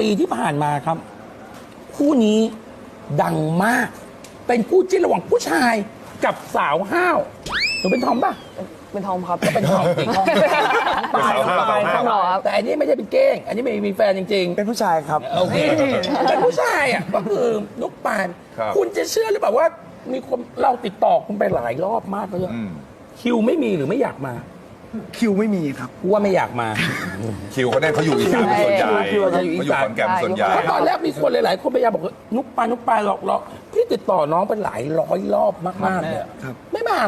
ปีที่ผ่านมาครับ คู่นี้ดังมาก เป็นคู่จิ้นระหว่างผู้ชายกับสาวห้าวหนูเป็นทอมป่ะ เป็นทอมครับ เป็นทอมจริงตายสาวห้าวตายสาวห้าว หรอครับ แต่อันนี้ไม่ใช่เป็นเก้ง อันนี้ไม่มีแฟนจริงเป็นผู้ชายครับๆโอเคเป็นผู้ชายอะก็คือนุกปาน ครับ คุณจะเชื่อหรือเปล่าว่า มีคนเราติดต่อคุณไปหลายรอบมากแล้วด้วยอืม คิวไม่มีหรือไม่อยากมา คิวไม่มีครับ กูว่าไม่อยากมาคิวเขาเนี่ยเขาอยู่อีสานเป็นส่วนใหญ่คิวเขาอยู่อีเขาอยู่สาน ขอนแก่นเป็นส่วนใหญ่เพราะตอนแรกมีคนหลาย ๆ คนพยายามบอกว่านุกปานนุกปานหลอกหลอกพี่ติดต่อน้องเป็นหลายร้อยรอบมาก ๆเนี่ยครับ ไม่มา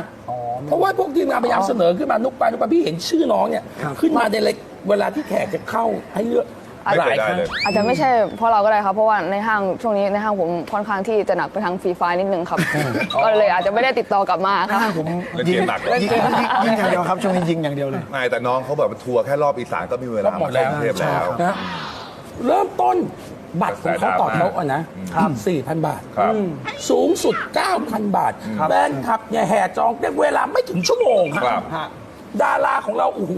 เพราะว่าพวกทีมงานพยายามเสนอขึ้นมานุกปานนุกปานพี่เห็นชื่อน้องเนี่ยครับขึ้นมาในเล็กเวลาที่แขกจะเข้าให้เลือก ไม่หลาเคยยได้ครั้งเลย อาจจะไม่ใช่เพราะเราก็ได้ครับ เพราะว่าในห้างช่วงนี้ในห้างผมค่อนข้างที่จะหนักไปทางฟรีไฟนิดนึงครับ ก็เลยอาจจะไม่ได้ติดต่อกลับมาครับผมเล่นยิเกงมหนักยิงยิงยิงอย่างเดียวครับช่วงนี้ยิงอย่างเดียวเลย ไม่แต่น้องเขาแบบทัวร์แค่รอบอีสานก็มีเวลาก็หมดแล้วากรุงเทพแล้ว นะเริ่มต้นบัตรของเขาต่อโต๊ะอะนะครับ4,000บาทครับสูงสุด 9,000 บาทแฟนคลับเนี่ยแห่จองเรียกเวลาไม่ถึงชั่วโมงครับ ดาราของเราโอ้โห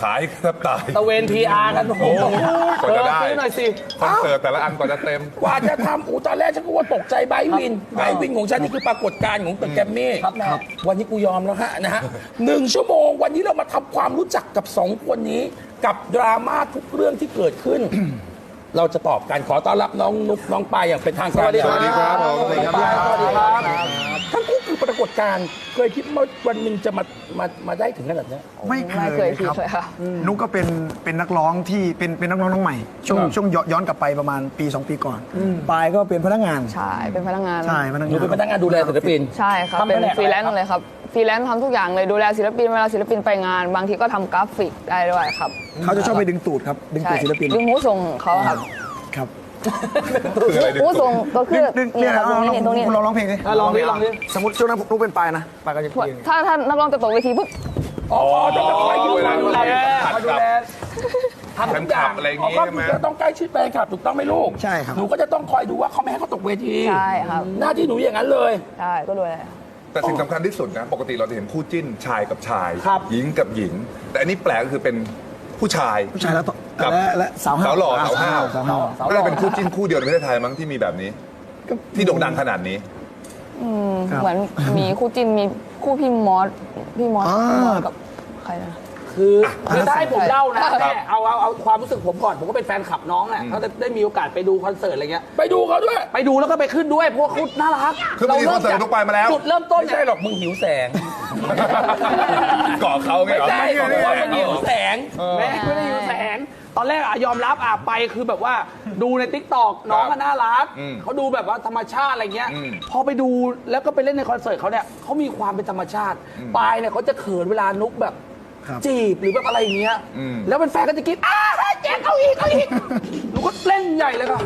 ขายแทบตาย ตะเวน PR กันโอ้โหกว่าจะได้ซื้อหน่อยสิ คอนเสิร์ตแต่ละอันกว่าจะเต็ม กว่าจะทำอูตอนแรกฉันก็ว่าตกใจไบร์ทวินไบร์ทวินของฉันนี่คือปรากฏการณ์ของตึกแกรมมี่วันนี้กูยอมแล้วฮะนะฮะหนึ่งชั่วโมงวันนี้เรามาทำความรู้จักกับสองคนนี้ กับดราม่าทุกเรื่องที่เกิดขึ้น เราจะตอบกันขอต้อนรับน้องนุกน้องปายอย่างเป็นทางการสวัสดีครับผมสวัสดีครับ สวัสดีครับ ทั้งคู่ คือปรากฏการณ์เคยคิดว่าวันหนึ่งจะมามามาได้ถึงขนาดเนี้ย ไม่ไม่เคยคิดครับเลยค่ะ นุกก็เป็นเป็นนักร้องที่เป็นเป็นนักร้องน้องใหม่ ช่วงครับช่วงย้อนย้อนกลับไปประมาณปี 2 ปีก่อนปายก็เป็นพนักงาน ใช่ เป็นพนักงาน ใช่พนักหนูงานเป็นพนักงานดูแลศิลปิน ใช่ครับ ทำเป็นแผนกอะไรฟรีแลนซ์ครับเลยครับ ฟรีแลนซ์ทำทุกอย่างเลยดูแลศิลปินเวลาศิลปินไปงาน บางทีก็ทำกราฟิกได้ด้วยครับเขาจะชอบไปดึงตูดครับ ดึงใช่ตูดศิลปินดึงหูส่งเขาครับ ครับ คืออะไรดึงหูตูส่งดก็คือดึงดึงนี่เนี่ยครับลตอรงงลองนี้ตรงนี้คุณลองร้องเพลงดิอะลองดิลองดิสมมติช่วงนั้นนุกเป็นปายนะปายก็จะยืนถ้าถ้านักร้องจะตกเวทีปุ๊บอ๋อต้องมาคอยดูเวลาดูดูแลแลขัดมาดูกับแลทำทุกอย่างแฟนคลับอะไรอย่างงี้ก็ใช่ไหมคือจะต้องใกล้ชิดแฟนคลับถูกต้องไหมลูกใช่ครับหนูก็จะต้องคอยดูว่าเขาไม่ให้เขาตกเวทีใช่ครับหน้าที่หนูอย่างนั้นเลยใช่ก็ดูแลแต่สิ่งสำคัญที่สุดนะปกติเราจะเห็นคู่จิ้นชายกับชายครับหญิงกับหญิง แต่อันนี้แปลกก็คือเป็นผู้ชายผู้ชายแล้วต่อ กับและและสาวห้าวสาวหล่อสาวห้าวสาวห้าวน่าจะเป็นคู่จิ้นคู่เดียวในประเทศไทยมั้งที่มีแบบนี้ ที่โด่งดังขนาดนี้ครับ เหมือนมีคู่จิ้นมีคู่พี่มอสพี่มอสอ่า พี่มอสกับใครนะ คือคือถ้าให้ผมเล่านะครัแม่บเอาเอาเอาความรู้สึกผมก่อน ผมก็เป็นแฟนคลับน้องแหละเขาได้ได้มีโอกาสไปดูคอนเสิร์ตอะไรเงี้ย ไปดูเขาด้วย ไปดูแล้วก็ไปขึ้นด้วยเพราะว่าเขาน่ารักคือไปดูคอนเสิร์ตนุ๊กปายมาแล้ว จุดเริ่มต้นไม่เนี่ย ใช่หรอกมึงหิวแสง เกาะเขาไงไม่เหรอใช่หรอกเพราะว่ามึงหิวแสง แม่ไม่ได้อยู่แสง ตอนแรกอะยอมรับอะไปคือแบบว่าดูในทิกตอกน้องก็น่ารักอืมเขาดูแบบว่าธรรมชาติอะไรเงี้ย อืมพอไปดูแล้วก็ไปเล่นในคอนเสิร์ตเขาเนี่ยเขามีความเป็นธรรมชาติปายเนี่ยเขาจะเขินเวลานุกแบบครับ จีบหรือแบบอะไรอย่างเงี้ยอืม แล้วเป็นแฟนก็จะคิดอ้าแจ๊คเอาอีกเอาอีกหนูก็เล่นใหญ่เลยค่ะ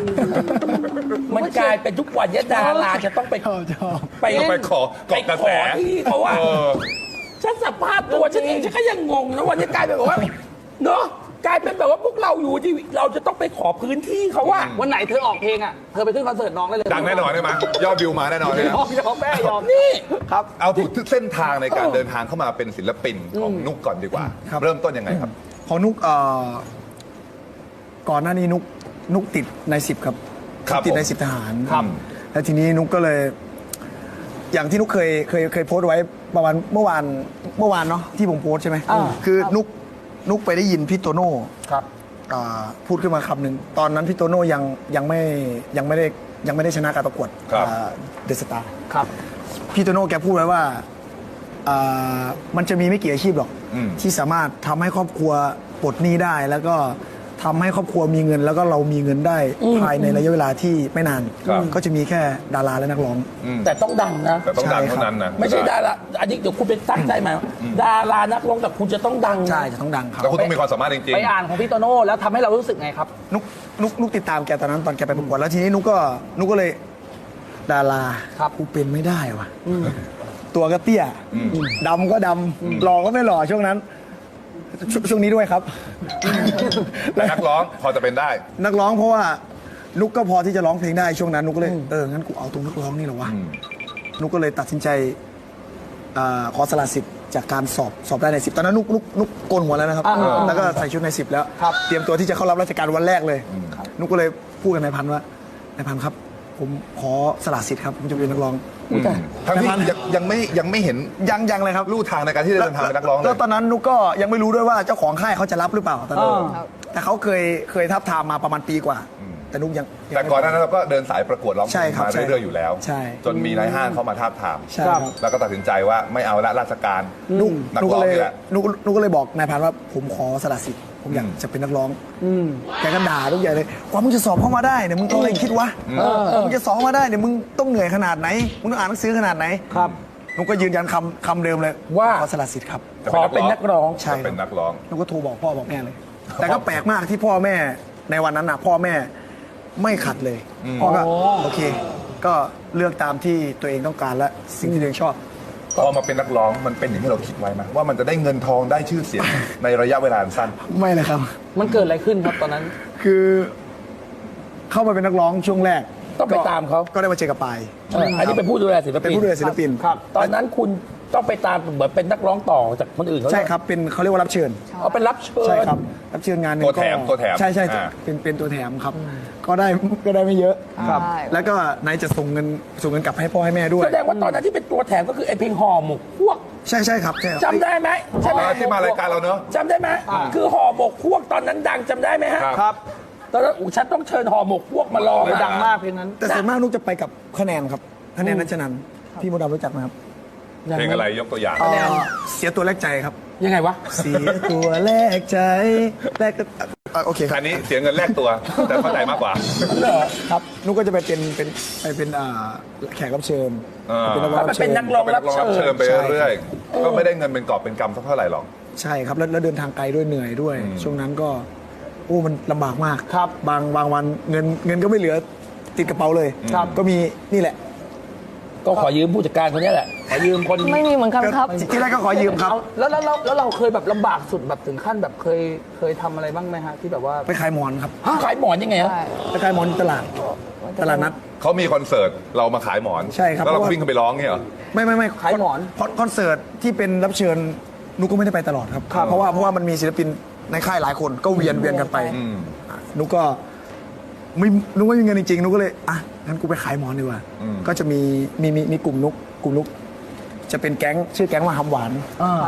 มันกลายเป็นทุกวันเนี้ยดาราจะต้องไปชอบชอบ ไปต้องไปขอไปเกาะกระขแสอที่เขาว่า เออ ฉันสภาพตัวฉันเองฉันก็ยังงงนะวันนี้กลายเป็นแบบว่าเนอะ กลายเป็นแบบว่าพวกเราอยู่ที่เราจะต้องไปขอพื้นที่เขาว่าวันไหนเธอออกเพลงอะ เธอไปขึ้นคอนเสิร์ตน้องได้เลยดังแน่นอนใช่ไหมยอดวิวมาแน่นอนเลยยนะอมยอมแม่ยอมนี่ครับเอาถึงเส้นทางในการเดินทางเข้ามาเป็นศิลปินของนุกก่อนดีกว่าครับเริ่มต้นยังไงครับของนุกเอ่อก่อนหน้านี้นุกนุกติดในสิบครับครับติดในผมสิบทหารครับแล้วทีนี้นุกก็เลย อย่างที่นุกเคยเคยเคยโพสต์ไว้ประมาณเมื่อวานเมื่อวานเนาะที่ผมโพสต์ใช่ไหมอ่าคือนุก นุกไปได้ยินพี่โตโน่ครับ อ่าพูดขึ้นมาคำหนึ่งตอนนั้นพี่โตโน่ยังยังไม่ยังไม่ได้ยังไม่ได้ชนะการประกวดครับ เดอะสตาร์ครับ พี่โตโน่แกพูดไว้ว่าอ่า มันจะมีไม่กี่อาชีพหรอก อืม ที่สามารถทำให้ครอบครัวปลดหนี้ได้แล้วก็ ทำให้ครอบครัวมีเงินแล้วก็เรามีเงินได้ภายในระยะเวลาที่ไม่นาน ครับ ก็จะมีแค่ดาราและนักร้อง อืมแต่ต้องดังนะ แต่ต้องดังใช่ครับเท่านั้นนะไม่ใช่ดาราอันนี้เดี๋ยวคุณเป็นตั้งใจมาดารานักร้องแต่คุณจะต้องดังนะ ใช่จะต้องดังครับ แล้วคุณต้องมีความสามารถจริง ไปอ่านของพี่โตโน่แล้วทำให้เรารู้สึกไงครับ นุกนุกนุกติดตามแกตอนนั้นตอนแกไปประกวดแล้วทีนี้นุกก็นุกก็เลยดาราครับกูเป็นไม่ได้ว่ะตัวก็เตี้ยดำก็ดำหล่อก็ไม่หล่อช่วงนั้น ชช่วงนี้ด้วยครับๆแต่นักร้องพอจะเป็นได้ นักร้องเพราะว่านุกก็พอที่จะร้องเพลงได้ช่วงนั้นนุกก็เลยเอองั้นกูเอาตรงนักร้องนี่เหรอวะนุกก็เลยตัดสินใจอาขอสละสิทธิ์จากการสอบสอบได้ในสิบตอนนั้นนุกนุกนุกโกนหัวแล้วนะครับอ่าแล้วก็ใส่ชุดในสิบแล้วครับเตรียมตัวที่จะเข้ารับราชการวันแรกเลย นุกก็เลยพูดกับนายพันธุ์ว่านายพันธุ์ครับ ผมขอสละสิทธิ์ครับผมจะเป็นนักร้อง ทั้งที่ยังยังไม่ยังไม่เห็นยังยังเลยครับลู่ทางในการที่จะเดินทางเป็นนักร้องเลแล้วย ตอนนั้นนุกก็ยังไม่รู้ด้วยว่าเจ้าของค่ายเขาจะรับหรือเปล่าตอนนั้นอ่าครับแต่เขาเคยเคยทับทามมาประมาณปีกว่าแต่นุกยังยังแต่ก่อนหนานั้นเราก็เดินสายประกวดร้องเพใช่ลงครับมาใช่เรื่อยๆอยู่แล้ว ใช่จนมีนายห้างเข้ามาทาบทาม ใช่ครับ แล้วก็ตัดสินใจว่าไม่เอาละราชการนุกนักนุกร้ก็องเลยนี่แหละ นุกนุกก็เลยบอกนายพันว่าผมขอสละสิทธิ์ ผมอยากอืมจะเป็นนักร้องแกก็ด่าทุกอย่างเลยกว่ามึงจะสอบเข้ามาได้เนี่ยมึงต้องอะไรคิดวะมึงจะสอบเข้ามาได้เนี่ยมึงต้องเหนื่อยขนาดไหนมึงต้องอ่านหนังสือขนาดไหนครับนุกก็ยืนยันคำคำเดิมเลยว่าขอสละสิทธิ์ครับขอเป็นนักร้องใช่จะเป็นนักร้องนุกก็โทรบอกพ่อบอกแม่เลย แต่ก็แปลกมากที่พ่อแม่ในวันนั้นน่ะพ่อแม่ไม่ขัดเลยพ่อก็โอเค ก็เลือกตามที่ตัวเองต้องการและสิ่งที่ตัวเองชอบ พอมาเป็นนักร้องมันเป็นอย่างที่เราคิดไว้ไหมว่ามันจะได้เงินทองได้ชื่อเสียง ในระยะเวลาอันสั้น ไม่เลยครับ มันเกิดอะไรขึ้นครับตอนนั้น คือเข้ามาเป็นนักร้องช่วงแรกต้องไปตามเขา ก็ได้มาเจอกับปายเอออันนี้เป็นผู้ดูแลศิลเป็นปินผู้ดูแลศิลปิน ครับ ตอนนั้นคุณ ต้องไปตามเหมือนเป็นนักร้องต่อจากคนอื่นเขาใช่ครับเป็นเขาเรียกว่ารับเชิญ เอาเป็นรับเชิญใช่ครับ รับเชิญงานหนึ่งตัวแถมก็ตัวแถมใช่ใช่อ่า เป็นเป็นตัวแถมครับ ก็ได้ก็ได้ไม่เยอะครับแล้วก็นายจะส่งเงินส่งเงินกลับให้พ่อให้แม่ด้วย แสดงว่าตอนนั้นที่เป็นตัวแถมก็คือไอ้เพลงห่อหมกพวกใช่ใช่ครับใช่ครับจำได้ไหมใช่ไหมที่มารายการเราเนอะ จำได้ไหมคือห่อหมกพวกตอนนั้นดังจำได้ไหมฮะครับ ครับตอนนั้นอูฉันต้องเชิญห่อหมกพวกมาลองเลยอะดังมากเพลงนั้น แต่ส่วนมากนุกจะไปกับคะแนนครับคะแนนนัชนันท์พี่มดดำรู้จักไหมครับ เพลงอะไรยกตัวอย่าง เอ่อเสียตัวแรกใจครับ ยังไงวะ เสียตัวแรกใจแรกก็เอ่อโอเคคอัรับนนี้เสียเงินแลกตัว แต่เข้าใจมากกว่า ครับนุกก็จะไปเป็นเป็นไปเป็นอ่าแขกรับเชิญอ่า เป็นนักร้องมัรันบเป็เชินญนักร้องเป็นนักร้องรับเชิญไปเรื่อยๆก็ไม่ได้เงินเป็นกอบเป็นกำสักเท่าไหร่หรอก ใช่ครับแล้วแล้วเดินทางไกลด้วยเหนื่อยด้วย ช่วงนั้นก็โอ้มันลำบากมากครับบางบางวันเงินเงินก็ไม่เหลือติดกระเป๋าเลยครับ ก็มีนี่แหละ ก็ขอยืมผู้จัดการคนนี้แหละ ขอยืมคนไม่มีเหมือนกันครับก็ที่แรกก็ขอยืมครับเอาแล้วแล้วแล้วแล้วเราเคยแบบลำบากสุดแบบถึงขั้นแบบเคยเคยทำอะไรบ้างไหมฮะที่แบบว่า ไปขายหมอนครับขายหมอนยังไงฮะใช่ไปขายหมอนที่ตลาดตลาดนัด เขามีคอนเสิร์ตเรามาขายหมอนใช่ครับแล้วเราเพราะว่า วิ่งเข้าไปร้องเนี่ยเหรอ ไม่ไม่ไม่ขายหมอนคคอนเสิร์ตที่เป็นรับเชิญนุกก็ไม่ได้ไปตลอดครับ เพราะว่าเพราะว่ามันมีศิลปินในค่ายหลายคนก็เวียนเวียนกันไปอืมอะนุกก็ ไม่นุกไม่มีเงินจริงๆนุกก็เลยอะงั้นกูไปขายหมอนดีกว่าอืม ก็จะมีมีมีมีกลุ่มนุกกลุ่มนุก จะเป็นแก๊งชื่อแก๊งว่าหำหวาน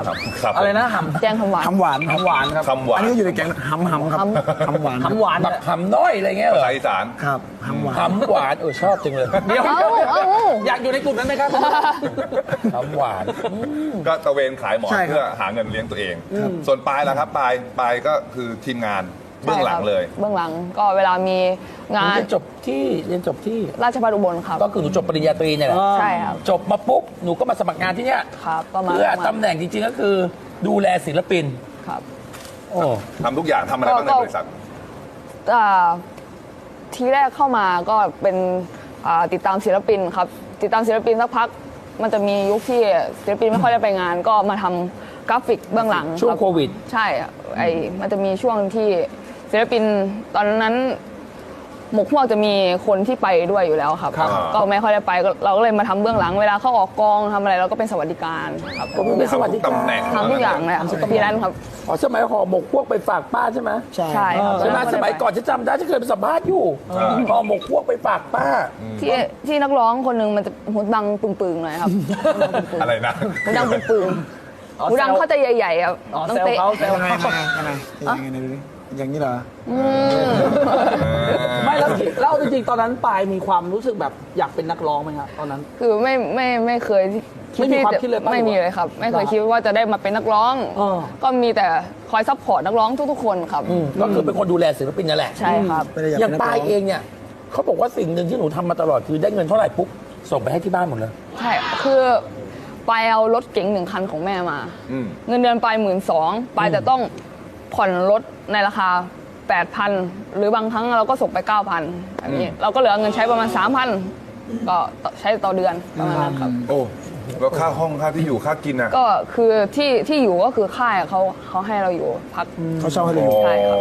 ครับครับ อะไรนะหำแจ้งคำหวาน หำหวานหำหวานครับคำหวาอันนนี้ก็อยู่ในแก๊งหำหำครับหำหวานหำหวานแบบหำน้อยอะไรเงี้ยเหรภาอษาอีสานครับหำหวาน หำหวานเออชอบจังเลยเดี๋ยวเอ้าเอ้า อยากอยู่ในกลุ่มนั้นไหมครับหำหวานอืมก็ตะเวนขายหมอนใช่ครับ เพื่อหาเงินเลี้ยงตัวเอง ส่วนปลายล่ะครับปลายปลายก็คือทีมงาน เบื้องหลังเลย เบื้องหลังก็เวลามีหนูงาน เรียนจบที่เรียนจบที่ ราชภัฏอุบลครับ ก็คือหนูจบปริญญาตรีเนี่ยแหละใช่ครับ จบมาปุ๊บ หนูก็มาสมัครงานที่เนี่ยครับก็มาเพื่อตำแหน่งจริงๆก็คือดูแลศิลปิน ครับ โอ้ทำทุกอย่างทำอะไรบ้างในก็บริษัท อ่าทีแรกเข้ามาก็เป็นอ่าติดตามศิลปินครับ ติดตามศิลปินสักพัก มันจะมียุคที่ศิลปินไม่ค่อยได้ไปงาน ก็มาทำกราฟิกเบื้องหลังช่วงรับโควิด ใช่ไอมันจะมีช่วงที่ ศิลปินตอนนั้นหมกพวกจะมีคนที่ไปด้วยอยู่แล้วครับ ครับ ก็ไม่ค่อยได้ไปก็เราก็เลยมาทำเบื้องหลังเวลาเขาออกกองทำอะไรเราก็เป็นสวัสดิการครับก็มีสวัสดิทำทุกการตำแหน่งทำทุกอย่างเลยครับพี่นั้นครับ อ๋อสมัยห่อหมกพวกไปฝากป้าใช่ไหมใช่ ใช่ครับใช่ไหมแล้วสมัยก่อนฉันจำได้ฉันเคยไปสัมภาษณ์อยู่อ่าห่อหมกพวกไปฝากป้า ที่ที่นักร้องคนหนึ่งมันจะหูดังปึงๆหน่อยครับอะไรนะ หูดังปึงๆหูดังเขาจะใหญ่ๆครับอ๋อต้องแซวเตะเขาแซวยังไงเขายังไงยังไงยังไงดูดิ อย่างนี้เหรอ ไม่แล้วที่แล้วจริงๆตอนนั้นปายมีความรู้สึกแบบอยากเป็นนักร้องไหมครับตอนนั้น คือไม่ไม่ไม่เคยไม่มีความคิดเลยปะไม่มีเลยครับ ไม่เคยคิดว่าจะได้มาเป็นนักร้องเออ ก็มีแต่คอยซัพพอร์ตนักร้องทุกๆคนครับ ก็คือเป็นคนดูแลศิลปินนั่นแหละใช่ครับ ไม่ได้อยากอย่างเป็นนักป้ายร้อง เองเนี่ยเขาบอกว่าสิ่งหนึ่งที่หนูทำมาตลอดคือได้เงินเท่าไหร่ปุ๊บส่งไปให้ที่บ้านหมดเลย ใช่ คือไปเอารถเก๋งหนึ่งคันของแม่มาอืมเงินเดือนไปหมื่นสองไปแต่ต้อง ผ่อนรถในราคา 8,000 หรือบางครั้งเราก็ส่งไป 9,000แบบนี้เราก็เหลือเงินใช้ประมาณ 3,000 ก็ใช้ต่อเดือนประมาณนั้นครับ โอ้แล้วค่าห้องค่าที่อยู่ค่ากินอะก็คือที่ที่อยู่ก็คือค่ายเขาเขาให้เราอยู่พัก เขาเช่าให้เราอ๋อยู่ ใช่ครับ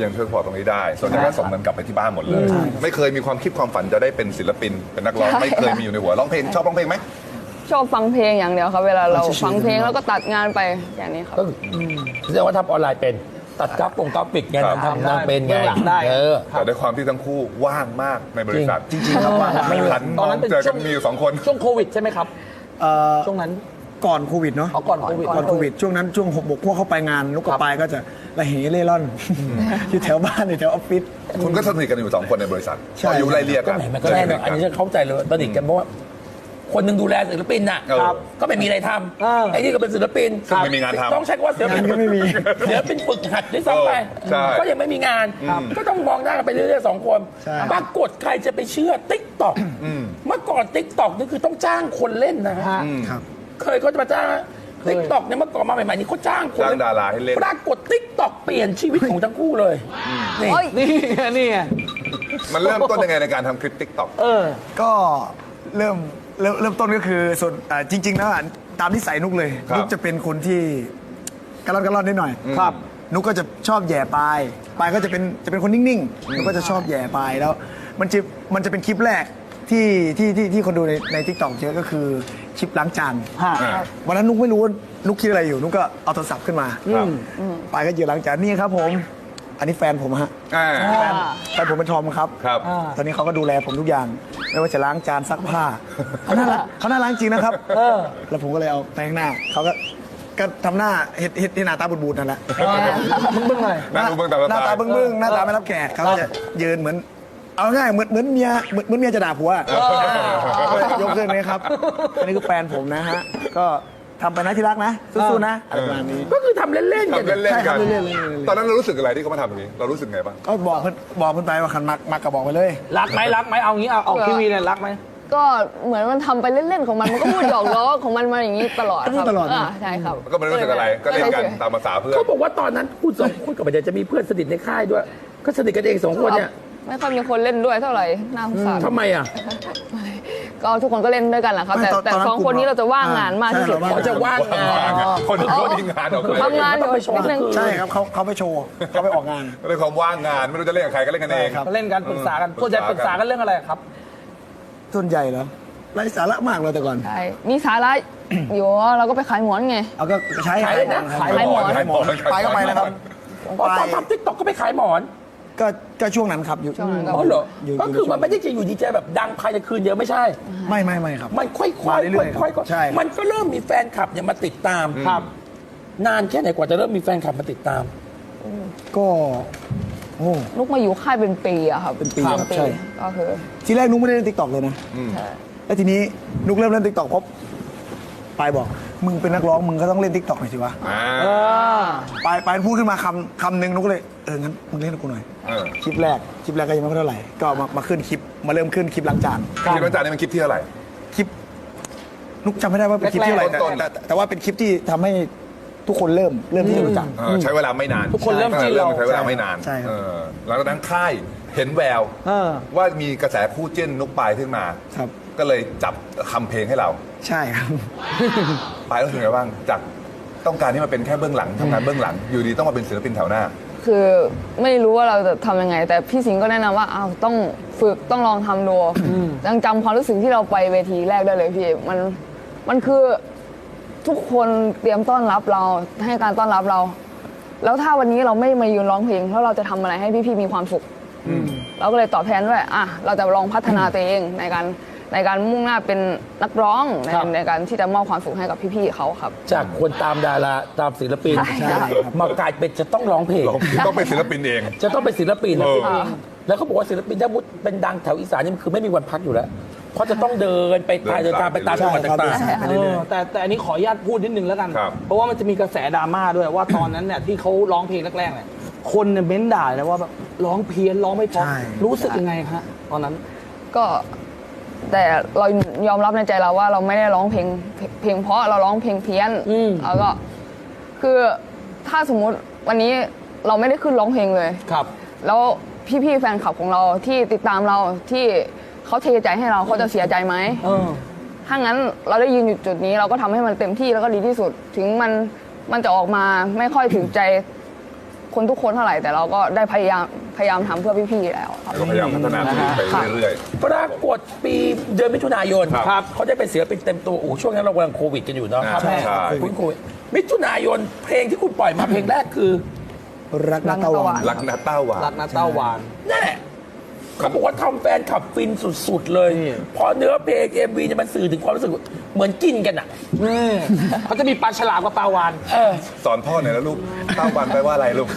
อยังเชิญพอตรงนี้ได้ ส่วนใหญ่ก็ส่งเงินกลับไปที่บ้านหมดเลย ไม่เคยมีความคิดความฝันจะได้เป็นศิลปิน เป็นนักร้อง ไม่เคยมีอยู่ในหัว ร้องเพลงชอบร้องเพลงไหม ชอบฟังเพลงอย่างเดียวครับ เวลาเราเฉยๆฟังเพลงใช่ไหมแล้วก็ตัดงานไปอย่างนี้ครับก็คือแสดงว่าทำออนไลน์เป็นตัดกราฟกงกราฟิกไงครับทำนางเป็นไงเบื้องหลังได้เออแต่ด้วยความที่ทั้งคู่ว่างมากในบริษัทจริงๆครับว่าไม่หันตอนนั้นเป็นเจอช่กัวนงมีอยู่สองคนช่วงโควิดใช่ไหมครับเอ่อช่วงนั้นก่อนโควิดเนาะเอาก่อนโควิดก่อนโควิด ช่วงนั้นช่วงหกบกพวกเข้าไปงานลูกกับปายก็จะระเหเร่ร่อนอยู่แถวบ้านอยู่แถวออฟฟิศคุณก็สนิทกันอยู่สองคนในบริษัทใช่อายุไล่เรียกก็กันแหมมันก็แน่นอนอันนี้ฉันเข้าใจเลยว่าสนิทกันเพราะว่า คนหนึ่งดูแลศิลปินน่ะครับก็ไม่มีอะไรทเออำไอ้นี่ก็เป็นศิลปินซึ่งไม่มีงานทำต้องใช้คำว่าศิลปินงานก็ไม่มีศิลปินฝึกหัดด้วยซ้ำไปเออใช่ ก็ยังไม่มีงาน ก็ต้องมองหน้ากันไปเรื่อยๆสองคนใช่ ปรากฏใครจะไปเชื่อติ๊กต็อกเมื่อก่อนติ๊กต็อกนี่คือต้องจ้างคนเล่นนะฮะ ฮะ ครับ เคยเขาจะมาจ้างติ๊กต็อกเนี่ยเมื่อก่อนมาใหม่ๆนี่เขาจ้างคนจ้างดาราให้เล่น ปรากฏติ๊กต็อกเปลี่ยนชีวิตของทั้งคู่เลยนี่เอ้ยนี่ไงนี่ไงมันเริ่มต้นยังไงในการทำคลิปติ๊กต็อก เออ ก็เริ่ม เริ่มเริ่มต้นก็คือส่วนอ่าจริง ๆ แล้วอะตามนิสัยนุกเลยครับ นุกจะเป็นคนที่กระล่อนกระล่อนนิดหน่อยครับนุกก็จะชอบแหย่ปลายปลายก็จะเป็นจะเป็นคนนิ่งๆนุกก็จะชอบแหย่ปลายแล้ว มันจะมันจะเป็นคลิปแรกที่ที่ที่ที่คนดูในในทิกตอกเยอะก็คือคลิปล้างจานฮะอ่าวันนั้นนุกไม่รู้ว่านุกคิดอะไรอยู่นุกก็เอาโทรศัพท์ขึ้นมาครับ ปลายก็ยืนล้างจานนี่ครับผม อันนี้แฟนผมฮะอ่า แฟนแฟนผมเป็นทอมครับ ครับอ่าตอนนี้เขาก็ดูแลผมทุกอย่าง ไม่ว่าจะล้างจานซักผ้าเขาน่ารักเขาน่ารักจริงนะครับเออแล้วผมก็เลยเอาไปข้างหน้าเขาก็ก็ทำหน้าเห็ดเห็ดที่หน้าตาบูดๆนั่นแหละ มึงเบิ่งหน่อย หน้าดูเบิ่งตาหน้าตาตาบึ้งๆหน้าตาไม่รับแขกเขาก็จะยืนเหมือน เอาง่ายเหมือนเหมือนเมียเหมือนเหมือนเมียจะด่าผัวก็ยกขึ้นไหมครับ อันนี้คือแฟนผมนะฮะ ก็ ทำไปนะที่รักนะสู้ๆนะอะไรประมาณนี้ก็คือทำเล่นๆกันทำเล่นๆกันใช่ทำเล่นๆตอนนั้นเรารู้สึกอะไรที่เขามาทำแบบนี้ เรารู้สึกไงบ้าง ก็บอกเพื่อนบอกเพื่อนไปว่าคันมักมักก็บอกไปเลย รักไหมรักไหมเอางี้เอาออกทีวีเนี่ยรักไหมก็เหมือนมันทำไปเล่นๆของมัน มันก็พูดหยอกล้อของมันมาอย่างนี้ตลอดก็พูคดรับตลอดนะาใช่ครับก็ไม่รู้สึกอะไร ก็เล่นกันตามภาษาเพื่อน เขาบอกว่าตอนนั้นคุณสองคนกับเดี๋ยวจะมีเพื่อนสนิทในค่ายด้วย ก็สนิทกันเองสองคนเนี่ยไม่ค่อยมีคนเล่นด้วยเท่าไหร่น่าสงสารทำไมอะ ก็ทุกคนก็เล่นด้วยกันแหละครับแต่ไม่ตอนแต่ตอนนั้นสองคนนี้เราจะว่างงานมากที่สุดใช่เขาจะว่างงานคนอื่นเขามีงานออกไปทำงานอยู่ต้องไปโชว์นิดนึงใช่ครับเขาเขาไปโชว์เขาไปออกงานด้วยความว่างงานไม่รู้จะเล่นกับใครก็เล่นกันเองใช่ครับก็เล่นกันปรึกษากันส่วนใหญ่ปรึกษากันเรื่องอะไรครับ ส่วนใหญ่เหรอไร้สาระมากเลยแต่ก่อนใช่มีสาระอยู่เราก็ไปขายหมอนไงเอาก็ใช้ขายอะไรนะขายขายหมอนขายหมอนไปก็ไปนะครับอ๋อตอนทำทิกตอกก็ไปขายหมอน ก็ก็ช่วงนั้นครับอยู่ช่วงนั้นครับอ๋อเหรออยู่ก็คืออยู่มันไม่ได้จะอยู่ดีใจแบบดังภายในคืนเดียวไม่ใช่ ไม่ไม่ไม่ครับ มันค่อยๆค่มาอยเรื่อยๆๆค่อยๆใช่มันก็เริ่มมีแฟนคลับเนี่ยมาติดตามครับ นานแค่ไหนกว่าจะเริ่มมีแฟนคลับมาติดตาม ก็โอ้นุกมาอยู่ค่ายเป็นปีอะครับเป็นปีสามครับปีใช่ ก็คือ ทีแรกนุ๊กไม่ได้เล่นติ๊กต็อกเลยนะ ใช่ แล้วทีนี้นุ๊กเริ่มเล่นติ๊กต็อกเพราะ ปายบอก มึงเป็นนักร้องมึงก็ต้องเล่นติ๊กต็อกหน่อยสิวะอ่าเออปายปายพูดขึ้นมาคำคำหนึ่งนุ๊กก็เลยเอองั้นมึงเล่นกับกูหน่อยเออคลิปแรกคลิปแรกก็ยังไม่เท่าไหร่ก็มามาขึ้นคลิปมาเริ่มขึ้นคลิปล้างจานคลิปวันจันทร์นี่มันคลิปที่เท่าไหร่คลิปนุกจำไม่ได้ว่าเป็นคลิปที่อะไรแรกๆแต่ต้นๆแต่แต่แต่ว่าเป็นคลิปที่ทำให้ทุกคนเริ่มเริ่มที่จะรู้จักเออใช้เวลาไม่นาน ทุกคนเริ่มจิ้นเริ่มเราใช้เวลาไม่นานใช่ครับเออหลังจากนั้นค่ายเห็นแววเออว่ามีกระแสคู่จิ้นนุกปายขึ้นมาครับ ก็เลยจับทำเพลงให้เรา ใช่ครับปายรู้สึกไงบ้างจากต้องการที่มาเป็นแค่เบื้องหลังทำงานเบื้องหลัง อยู่ดีต้องมาเป็นศิลปินแถวหน้า คือไม่รู้ว่าเราจะทำยังไง แต่พี่สิงห์ก็แนะนำว่าอ้าวต้องฝึกต้องลองทำดูยังจำความรู้สึกที่เราไปเวทีแรกได้เลยพี่มันมันคือทุกคนเตรียมต้อนรับเราให้การต้อนรับเรา แล้วถ้าวันนี้เราไม่มายืนร้องเพลงแล้วเราจะทำอะไรให้พี่ๆมีความสุข เราก็เลยตอบแทนด้วยอะเราจะลองพัฒนาตัวเองในการ ในการมุ่งหน้าเป็นนักร้องในครับ ในการที่จะมอบความสุขให้กับพี่ๆเขาครับ จากคนตามดาราตามศิลปินใช่ใช่ครับมากลายเป็นจะต้องร้องเพลง ต้องเป็นศิลปินเอง จะต้องเป็นศิลปินเออ แล้วเขาบอกว่าศิลปินถ้ามุดเป็นดังแถวอีสานนี่มันคือไม่มีวันพักอยู่แล้ว เพราะจะต้องเดินไปตายเดินทางไปตามจังหวัดใช่ครับต่างใช่ๆเออแต่แต่อันนี้ขออนุญาตพูดนิดนึงแล้วกัน ครับ เพราะว่ามันจะมีกระแสดราม่าด้วยว่าตอนนั้นเนี่ยที่เขาร้องเพลงแรกๆเนี่ยคนเนี่ยเม้นด่าเลยว่าแบบร้องเพี้ยนร้องไม่เพราะใช่ รู้สึกยังไงฮะตอนนั้น ก็ แต่เรายอมรับในใจเราว่าเราไม่ได้ร้องเพลงเพลงเพลงเพราะเราร้องเพลงเพี้ยนอืม แล้วก็คือถ้าสมมุติวันนี้เราไม่ได้ขึ้นร้องเพลงเลย ครับ แล้วพี่ๆแฟนคลับของเราที่ติดตามเราที่เขาเทใจให้เราเขาจะเสียใจไหม เออ ถ้างั้นเราได้ยืนอยู่จุดนี้เราก็ทำให้มันเต็มที่แล้วก็ดีที่สุด ถึงมันมันจะออกมาไม่ค่อยถึงใจ คนทุกคนเท่าไหร่แต่เราก็ได้พยายามพยายามทำเพื่อพี่ๆแล้วครับ ก็พยายามพัฒนาตัวเองไปเรื่อย ปรากฏปีเดือนมิถุนายนครับ เขาได้เป็นศิลปินเต็มตัวโอ้โหช่วงนั้นเรากำลังโควิดกันอยู่เนาะอ่าใช่ใช่คุณโควิดมิถุนายนเพลงที่คุณปล่อยมาเพลงแรกคือรักนักตะวัน ๆ รักนาเต้าหวาน รักนะเต้าหวาน นั่นแหละ เขาบอกว่าทำแฟนขับฟินสุด ๆ เลยนี่พอเนื้อเพลงเอ็มวีเนี่ยมันสื่อถึงความรู้สึกเหมือนกินกันอะนี่เขาจะมีปลาฉลามกับปลาวานเออสอนพ่อหน่อยนะลูกเต้าหวานแปลว่าอะไรลูก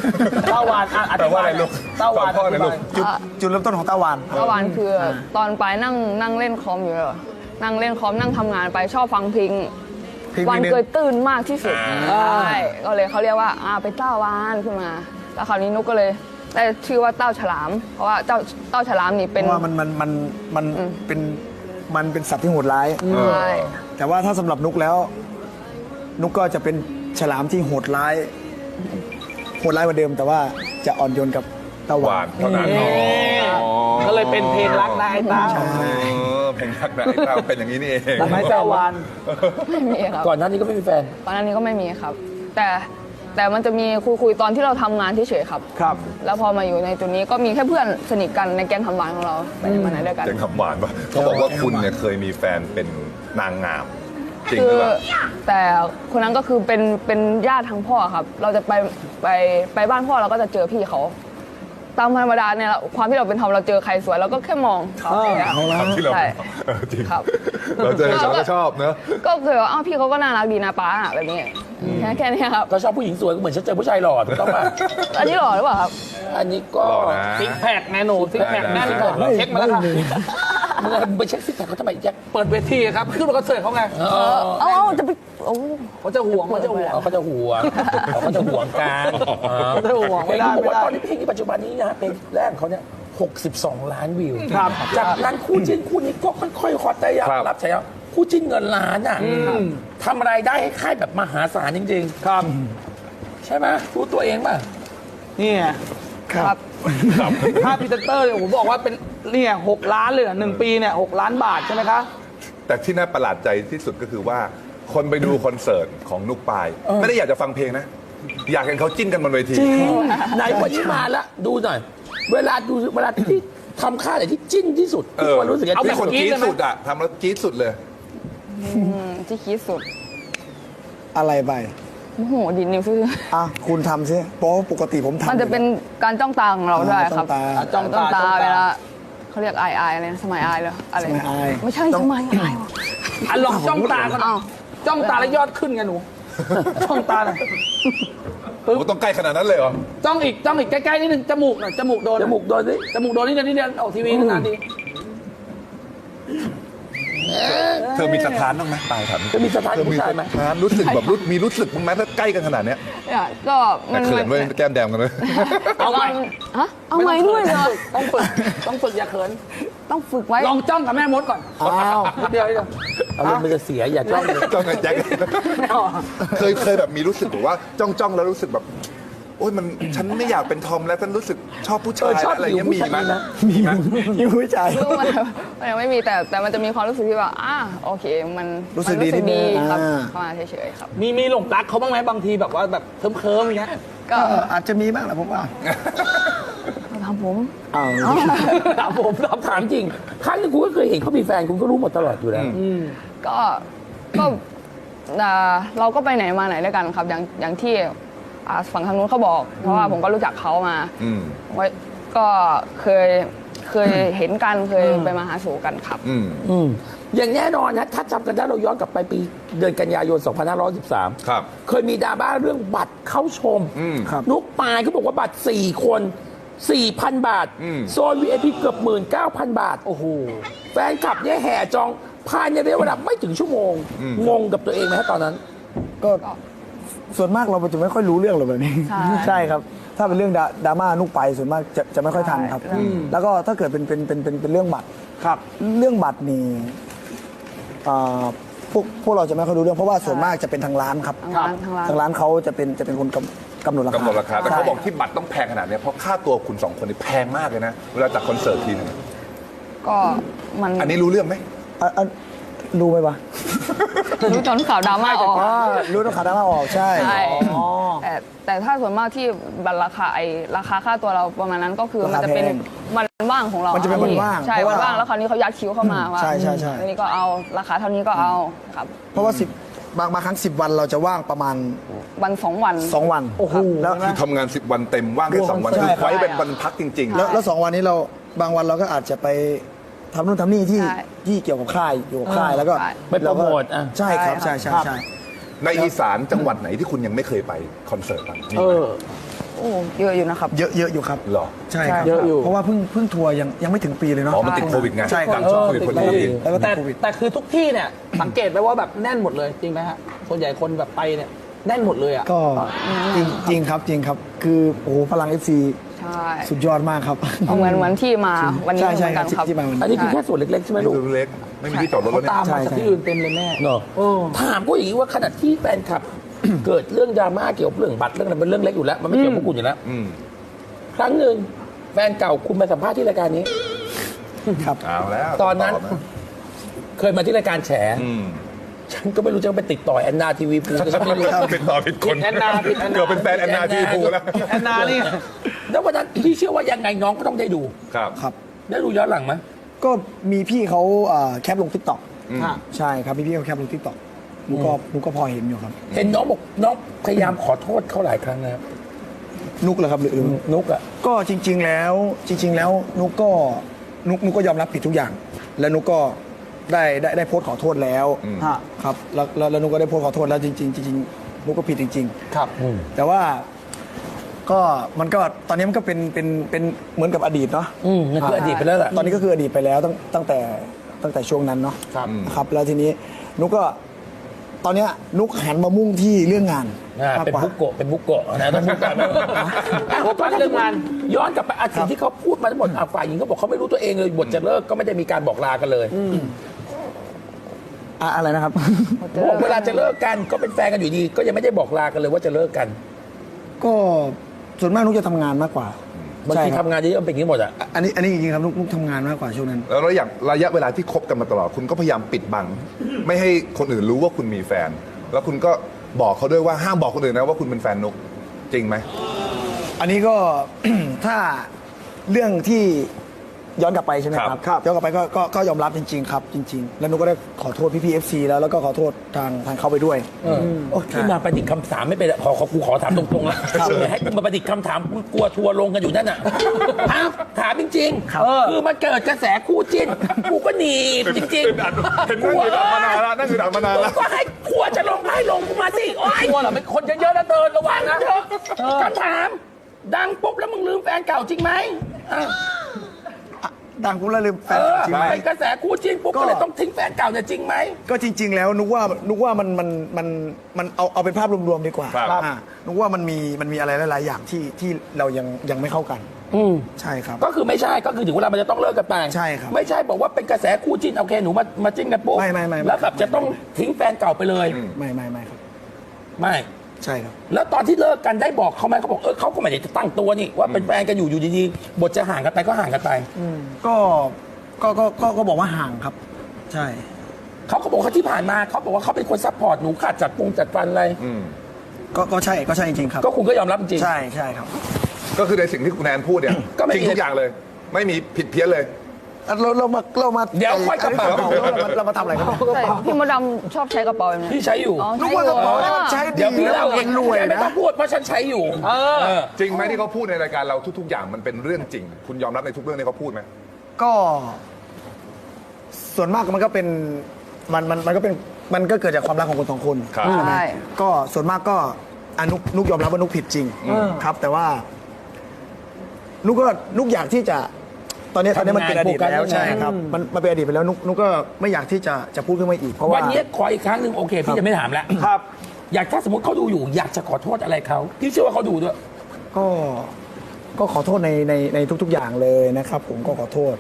เต้าหวานอะอแปลธิว่าบาอะยไรลูกเต้าหวานสอนพ่อหน่อยลูกจุดจุดเริ่มต้นของตะวันเมื่อวานคือตอนไปนั่งนั่งเล่นคอมอยู่เลยนั่งเล่นคอมนั่งทำงานไปชอบฟังเพลงเพลงวันหนึ่งเกยตื่นมากที่สุดใช่ก็เลยเขาเรียกว่าอ่าไปเต้าวานขึ้นมา แล้วคราวนี้นุกก็เลย ได้ชื่อว่าเต้าฉลาม เพราะว่าเจ้าเต้าฉลามนี่เพเป็นราะว่ามันมันมันมันเป็นมันเป็นสัตว์ที่โหดร้าย ใช่แต่ว่าถ้าสำหรับนุกแล้ว นุกก็จะเป็นฉลามที่โหดร้าย โหดร้ายกว่าเดิม แต่ว่าจะอ่อนโยนกับตะหวัวานนเท่านั้นนี่ก็เลยเป็นเพลงรักนายเต้าเออเพลงรักนะไอ้เต้าเป็นอย่างนี้นี่เองรักนายเต้าหวานไม่มีครับก่อนหน้านี้ก็ไม่มีแฟน ตอนนั้นนี้ก็ไม่มีครับ แต่ แต่มันจะมีคุยคุยๆตอนที่เราทำงานเฉยๆครับ ครับแล้วพอมาอยู่ในจุดนี้ก็มีแค่เพื่อนสนิทกันในแก๊งทำงานของเราไปไหนมาไหนด้วยกัน เจ๋งคำหวานปะเขาบอกว่าคุณเนี่ยเคยมีแฟนเป็นนางงาม จริงคืหรืออเปล่า แต่คนนั้นก็คือเป็นเป็นญาติทางพ่อครับ เราจะไปไปไปบ้านพ่อเราก็จะเจอพี่เขา ตามธรรมดาเนี่ยความที่เราเป็นทอมเราเจอใครสวยเราก็แค่มองเขาเออแค่นั้นคำที่เราใช่ เออจริงครับ เราเจอเราก็ชอบเนอะก็เคยว่าอ้าวพี่เขาก็น่ารักดีนะป้าแบบนี้แค่แค่นี้ครับก็ชอบผู้หญิงสวยก็เหมือนฉันเจอผู้ชายหล่อถูกต้องป่ะ อันนี้หล่อหรือเปล่าครับ อันนี้ก็ หล่อนะ ซิกแพคแน่หนูซิกแพคแน่นได้ก่อนเช็คมาแล้วค่ะ มึงไปเช็คซิกแพคเขาทำไมแจ็คเปิดเวทีครับ ขึ้นมาคอนเสิร์ตเขาไงเออเอาเอาจะไปโอ้เขาจะห่วงเขาจะห่วงเขาจะห่วงเขาจะห่วงกันเขาจะห่วงไม่ได้เห็นบอกว่าไม่ได้ตอนนี้เพลงที่ปัจจุบันนี้นะฮะเพลงแรกของเขาเนี่ย 62 ล้านวิวครับจากนั้นคู่จิ้นคู่นี้ก็ค่อยๆฮอตได้ยาครับรับใช้ยาคู่จิ้นเงินล้านอะทำรายได้ให้ค่ายแบบมหาศาลจริงครับๆใช่ไหมรู้ตัวเองป่ะนี่ไงครับค่าพรีเซนเตอร์เนี่ยผมบอกว่าเป็น เนี่ยหกล้านเลยเหรอหนึ่งปีเนี่ยหกล้านบาทใช่ไหมคะ แต่ที่น่าประหลาดใจที่สุดก็คือว่า คนไปดูคอนเสิร์ตของนุกปาย ไม่ได้อยากจะฟังเพลงนะ อยากเห็นเขาจิ้นกันบนเวทีไหนวันนี้มาละดูหน่อย เวลาดูเวลาที่ทำค่าไหนที่จิ้นที่สุดเอที่อคนรู้สึกจะเอาจิ้แบบนคนกรี๊ดสุดอะทำแล้วกรี๊ดสุดเลย อืมที่คิดสุดอะไรไปโอ้โหดินนิ้วซื้ออะคุณทำซิเพราะว่าปกติผมทำมันจะเป็นการจ้องตาของเราด้วยครับจ้องตาจ้องตาจ้องตา จ้องตาเวลา เขาเรียกอายอายอะไรนะสมัยอายเลยอะไรสมัยอาย ไม่ใช่ต้อสงมัยอายว่ะอะลองจ้องตาก่อนอ้าวจ้องตาแล้วยอดขึ้นไงหนู จ้องตาหน่อยโอ้ต้องใกล้ขนาดนั้นเลยเหรอ จ้องอีกจ้องอีกใกล้ๆนิดนึงจมูกหน่อยจมูกโดนจมูกโดนสิจมูกโดนนิดเดียวนิดเดียวออกทีวีนานๆดี เธอมีสถานบ้างไหมตายถามจะมีสถานเธอผู้มีชายสไหมถานรู้สึกแบบรู้มีรู้สึกบ้างไหมถ้าใกล้กันขนาดเนี้ยเนี่ยก็มัแต่นเขินเว้ยแก้มแดงกันเลย เอาใหม่ฮะเอาไหมด้วยเหรอต้องฝึก ต้องฝึกอย่าเขิน ต้องฝึกไว้ ลองจ้องกับแม่มดก่อน อ้าวนิดเดียวนิดเดียวอารมณ์มันจะเสียอย่าจ้องเลย จ้องไอ้แจ็คไม่เอาเคยเคยแบบมีรู้สึกแบบว่าจ้องจ้องแล้วรู้สึกแบบ โอ๊ยมันฉันไม่อยากเป็นทอมแล้วฉันรู้สึกชอบผู้เอชาอยชอบอะไรผิวเงี้ยผู้มีชายไหมนะมีมีผู้ชายคือมันมันยังไม่มีแต่แต่มันจะมีความรู้สึกที่ว่าอ่าโอเค มันรู้สึกมันดีนิดนึงครับอ่าเข้ามาเฉยๆครับ มีมีหลงรักเขาบ้างไหมบางทีแบบว่าแบบเคิมเคิมๆอย่างเงี้ย ก็เอออาจจะมีบ้างแหละผมว่าทำผมอ้าวถามผมถามถามจริง ครั้งหนึงคุณก็เคยเห็นเขามีแฟนคุณก็รู้หมดตลอดอยู่แล้ว ก็ก็ อ่าเราก็ไปไหนมาไหนด้วยกันครับ อย่างอย่างที่ อ่าฝั่งทางนู้นเขาบอก เพราะว่าผมก็รู้จักเขามาอืมไว้ก็เคยเคยเห็นกันเคยไปมาหาสู่กันครับ อืม อืมอย่างแน่นอนนะถ้าจำกันได้เราย้อนกลับไปปีเดือนกันยายน 2513 ครับ เคยมีดราม่าเรื่องบัตรเข้าชมอืมครับนุกปายเขาบอกว่าบัตร 4 คน 4,000 บาท อืม โซน VIP เกือบ 19,000 บาท โอ้โห แฟนคลับเนี่ยแห่จองภายในระยะเวลาไม่ถึงชั่วโมง งงกับตัวเองไหมฮะตอนนั้น ก็ ส่วนมากเราจะไม่ค่อยรู้เรื่องหรอกแบบนี้ ใช่ใช่ครับ ถ้าเป็นเรื่องดราดราม่านุกไปส่วนมากจะจะไม่ค่อยทันครับใช่แล้วก็ถ้าเกิดเป็นเป็นเป็นเป็นเป็นเรื่องบัตรครับ เรื่องบัตรนี่อ่าพวกพวกเราจะไม่ค่อยรู้เรื่องเพราะว่าส่วนมากจะเป็นทางร้านครับทางร้านทางร้าน ทางร้านเขาจะเป็นจะเป็นคนกำกำหนดราคากำหนดราคา แต่ใช่เขาบอกที่บัตรต้องแพงขนาดเนี้ยเพราะค่าตัวคุณสองคนนี่แพงมากเลยนะ เวลาจัดคอนเสิร์ตทีนึงก็มันอันนี้รู้เรื่องไหมอะอัน รู้ไหมวะรู้จนข่าวดราม่าออกอ๋อรู้ต้องขาดน้ำมาออกใช่ใช่ อ๋อ แต่แต่ถ้าส่วนมากที่บัตรราคาไอราคาค่าตัวเราประมาณนั้นก็คือมันจะเป็นราคาแพงวันว่างของเรามันจะเป็นครับวันว่างใช่เพราะวันว่าว่างแล้วคราวนี้เขายัดคิวเข้ามาว่าใช่ใช่ใช่ อันนี้ก็เอาราคาเท่านี้ก็เอาครับเพราะว่าสิบางบางครั้งสิบวันเราจะว่างประมาณ วันสองวันสองวันโอ้โห แล้วคือทำงาน 10 วันเต็มว่างแค่สองวันใช่คือครับไว้เป็นวันพักจริง แล้วแล้วสองวันนี้เราบางวันเราก็อาจจะไป ทำนู่นทำนี่ที่ใช่ที่เกี่ยวกับค่ายอยู่กับค่ายแล้วก็ใช่ ไปโปรโมทอะ ใช่ครับใช่ใช่ใช่ๆในอีสานจังหวัดไหนที่คุณยังไม่เคยไปคอนเสิร์ตบ้างมีเอไหมอ โอ้เยอะอยู่นะครับ เยอะเยอะอยู่ครับ เหรอ ใช่ครับเยอะอยู่ เพราะว่าเพิ่งเพิ่งทัวร์ยังยังไม่ถึงปีเลยเนาะอ๋อมันติดโควิดไงใช่ครับหลังช่วงโควิดพอดี แล้วก็ติแต่ดโควิด แต่คือทุกที่เนี่ย สังเกตไหมว่าแบบแน่นหมดเลยจริงไหมฮะส่วนใหญ่คนแบบไปเนี่ย แน่นหมดเลยอะ ก็จริงจริงครับจริงครับ คือโอ้โหพลัง FC ใช่สุดยอดมากครับ เอาเหมือนเหมือนที่มาวันนี้ใช่เหใช่มือนคกัรับนครับ ที่มาวันอันนี้นี้คือแค่ส่วนเล็กๆใช่ไหมไม่ลูกดูเล็กไม่มีที่จอดรถเขาแล้วเนี่ย ตามมาจากที่อื่นเต็มเลยแม่เนอะเออถามก็อย่างนี้ว่าขนาดที่แฟนคลับ เกิดเรื่องดราม่าเกี่ยวกับเรื่องบัตรเรื่องอะไรเป็นเรื่องเล็กอยู่แล้ว มันไม่เกี่ยวกับพวกคุณอยู่แล้ว อืมครั้งหนึ่งแฟนเก่าคุณมาสัมภาษณ์ที่รายการนี้ ครับ เอาแล้วตอนนั้นบะเคยมาที่รายการแฉ อืม ฉันก็ไม่รู้จะไปติดต่อแอนนาทีวีพูก็ฉันไม่รู้ผิดต่อผิดคนแอนนาผิดแอนนา เกือบเป็นแฟนแอนนาทีพูแล้วแอนนานี่แล้ววันนั้นพี่เชื่อว่ายังไงน้องก็ต้องได้ดู ครับ ครับ ได้ดูย้อนหลังไหมก็มีพี่เขาเอ่อแคปลงทิกตอกอืม ค่ะ ใช่ครับพี่พี่เขาแคปลงทิกตอกหนูก็หนูก็พอเห็นอยู่ครับ เห็นน้องบอกน้องพยายามขอโทษเขาหลายครั้งนะครับนุกเหรอครับหรือหรือนุกอะ ก็จริง ๆ แล้วจริง ๆ แล้วนุกก็นุกนุกก็ยอมรับผิดทุกอย่าง และนุกก็ ได้ได้ได้โพสต์ขอโทษแล้วอืมฮะ ครับแล้วแล้วแล้วนุกก็ได้โพสต์ขอโทษแล้วจริงๆจริงๆนุกก็ผิดจริงครับๆแต่ว่าก็มันก็ตอนนี้มันก็เป็นเป็นเป็นเหมือนกับอดีตเนาะอืมนั่นคืออดีตไปแล้วแหละตอนนี้ก็คืออดีตไปแล้วตั้งตั้งแต่ตั้งแต่ช่วงนั้นเนาะครับ ครับ แล้วทีนี้นุกก็ตอนเนี้ยนุกหันมามุ่งที่เรื่องงานอ่ามากเป็นกว่า บุกโกะเป็นบุกโกะนะต้องบุกโกะโฟกัสเรื่องงานย้อนกลับไปอาสิ่งที่เขาพูดมาทั้งหมดอะฝ่ายหญิงเขาบอกเขาไม่รู้ตัวเองเลยบทจะเลิกก็ไม่ได้มีการบอกลากันเลย อะอะไรนะครับ บอกเวลาจะเลิกกันก็เป็นแฟนกันอยู่ดี ก็ยังไม่ได้บอกลากันเลยว่าจะเลิกกันก็ส่วนมากนุกจะทำงานมากกว่าบางทีใช่ครับทำงานเยอะๆมันเป็นอย่างนี้หมดอะ อันนี้อันนี้จริงๆครับนุกนุกทำงานมากกว่าช่วงนั้น แล้วระยะระยะเวลาที่คบกันมาตลอด คุณก็พยายามปิดบัง ไม่ให้คนอื่นรู้ว่าคุณมีแฟน แล้วคุณก็บอกเขาด้วยว่าห้ามบอกคนอื่นนะว่าคุณเป็นแฟนนุกจริงไหม อันนี้ก็ ถ้าเรื่องที่ ย้อนกลับไปใช่ไหมครับครับครับย้อนกลับไปก็ก็ก็ยอมรับจริง ๆ ครับจริง ๆ แล้วนุกก็ได้ขอโทษพี่พีเอฟซีแล้วแล้วก็ขอโทษทางทางเขาไปด้วยเออโอ้ที่มาประดิษฐ์คำถามไม่เป็นไรขอขอกูขอถามตรงๆละอย่าให้กูมาประดิษฐ์คำถามกูกลัวทัวร์ลงกันอยู่นั่นน่ะ อ้าวถามจริงๆครับเออคือมันเกิดกระแสคู่จิ้นกูก็หนีบจริงเป็นอัดเห็นนั่งอยู่ดักมานานแล้วนั่งอยู่ดักมานานๆแล้วก็ให้กลัวจะลงให้ลงกูมาสิโอ้ยกลัวเหรอเป็นคนเยอะๆนะเดินระวังนะเถอะคำถาม ดังปุ๊บแล้วมึงลืมแฟนเก่าจริงไหมอะ ดังปุ๊บแล้วลืมแฟเอนอจริงไหมเป็นกระแสคู่จิ้นปุ๊บก็ก็เลยต้องทิ้งแฟนเก่าเนี่ยจริงไหม ก็จริง ๆ แล้วนุกว่านุกว่ามันมันมันมันเอาเอาเป็นภาพรวมๆดีกว่าครับ อ่านุกว่ามันมีมันมีอะไรหลาย ๆ อย่างที่ที่เรายังยังไม่เข้ากันอืมใช่ครับ ก็คือไม่ใช่ก็คือถึงเวลามันจะต้องเลิกกันไปใช่ครับไม่ใช่บอกว่าเป็นกระแสคู่จิ้นโอเคหนูมามาจิ้นกันปุ๊บไม่ไม่ไม่ไม่แล้วแบบจะต้องทิ้งแฟนเก่าไปเลย ไม่ไม่ไม่ครับ ไม่ ใช่ครับ แล้วตอนที่เลิกกันได้บอกเขาไหมเขาบอกเออเขาก็ไม่ได้ตั้งตัวนี่ว่าเป็นแฟนกันอยู่อยู่ดีๆบทจะห่างกันไปก็ห่างกันไปก็ก็ก็ก็ก็บอกว่าห่างครับ ใช่ เขาก็บอกว่าที่ผ่านมาเขาบอกว่าเขาเป็นคนซัพพอร์ตหนูขาดจัดปรุงจัดฟันอะไรอืมก็ก็ใช่ก็ใช่จริงๆครับก็คุณก็ยอมรับจริง ใช่ใช่ครับ ก็คือในสิ่งที่คุณแอนพูดเนี่ย ก็ไม่จริงมีทุกอย่างเลย ไม่มีผิดเพี้ยนเลย เราเรามาเรามาเดี๋ยวค่อยกระเป๋า เรามาเรามาทำอะไรกันใช่พี่มดดำชอบใช้กระเป๋าแบบนี้พี่ใช้อยู่ อ๋อนุใช้กว่ากระเป๋าอยู่เนี่ยมันใช้เดี๋ยวพี่เล่าดีเอแล้งวรวยไม่นะ ต้องพูดเพราะฉันใช้อยู่เออเออ จริงไหมที่เขาพูดในรายการเราทุก ๆ อย่างมันเป็นเรื่องจริง คุณยอมรับในทุกเรื่องที่เขาพูดไหม ก็ ส่วนมากมันก็เป็นมันมันมันก็เป็นมันก็เกิดจากความรักของคนสองคนครับ ใช่ก็ส่วนมากก็อะนุกนุกยอมรับว่านุกผิดจริงครับ แต่ว่า นุกก็นุกอยากที่จะ ตอนนี้ตอนนี้มันเป็นอดีตทำงานแล้วโฟกัสใช่ครับมันมันเป็นอดีตไปแล้วนุกนุกก็ไม่อยากที่จะจะพูดขึ้นมาอีกเพราะว่าวันนี้ขออีกครั้งหนึ่งโอเคพี่จะไม่ถามแล้วครับ อยากถ้าสมมติเขาดูอยู่ อยากจะขอโทษอะไรเขาพี่เชื่อว่าเขาดูด้วยก็ก็ขอโทษในในในทุก ๆ อย่างเลยนะครับ ผมก็ขอโทษ